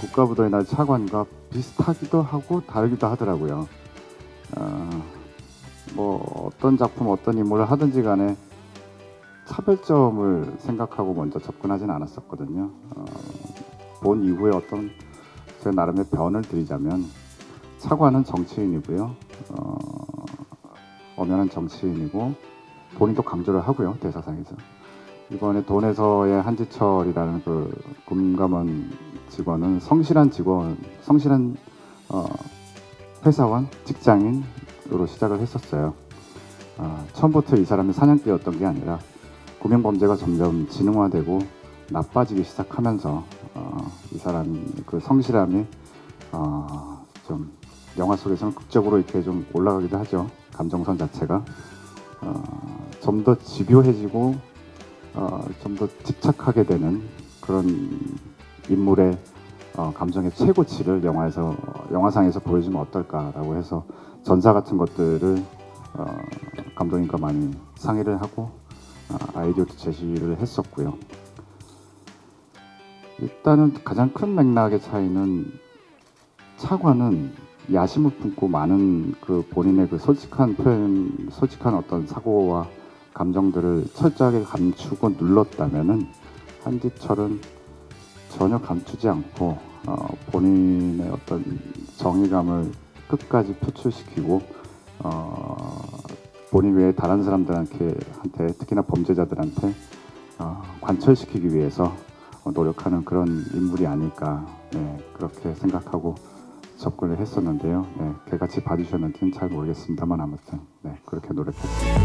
국가부도의 차관과 비슷하기도 하고 다르기도 하더라고요. 어, 뭐 어떤 작품 어떤 인물을 하든지 간에 차별점을 생각하고 먼저 접근하진 않았었거든요. 어, 본 이후에 어떤 제 나름의 변을 드리자면 차관은 정치인이고요. 어, 엄연한 정치인이고 본인도 강조를 하고요 대사상에서 이번에 돈에서의 한지철이라는 그 금감원 직원은 성실한 직원, 성실한 어, 회사원, 직장인으로 시작을 했었어요. 아, 처음부터 이 사람이 사냥개였던 게 아니라 구명 범죄가 점점 지능화되고 나빠지기 시작하면서 어, 이 사람 그 성실함이 어, 좀 영화 속에서는 극적으로 이렇게 좀 올라가기도 하죠. 감정선 자체가 어, 좀 더 집요해지고 어, 좀 더 집착하게 되는 그런 인물의 어, 감정의 최고치를 영화에서 영화상에서 보여주면 어떨까라고 해서 전사 같은 것들을 어, 감독님과 많이 상의를 하고 어, 아이디어도 제시를 했었고요. 일단은 가장 큰 맥락의 차이는 차관은 야심을 품고 많은 그 본인의 그 솔직한 표현, 솔직한 어떤 사고와 감정들을 철저하게 감추고 눌렀다면은 한지철은 전혀 감추지 않고 어, 본인의 어떤 정의감을 끝까지 표출시키고 어, 본인 외에 다른 사람들한테 한테, 특히나 범죄자들한테 어, 관철시키기 위해서 어, 노력하는 그런 인물이 아닐까 네, 그렇게 생각하고 접근을 했었는데요. 네, 개같이 봐주셨는지는 잘 모르겠습니다만 아무튼 네, 그렇게 노력했습니다.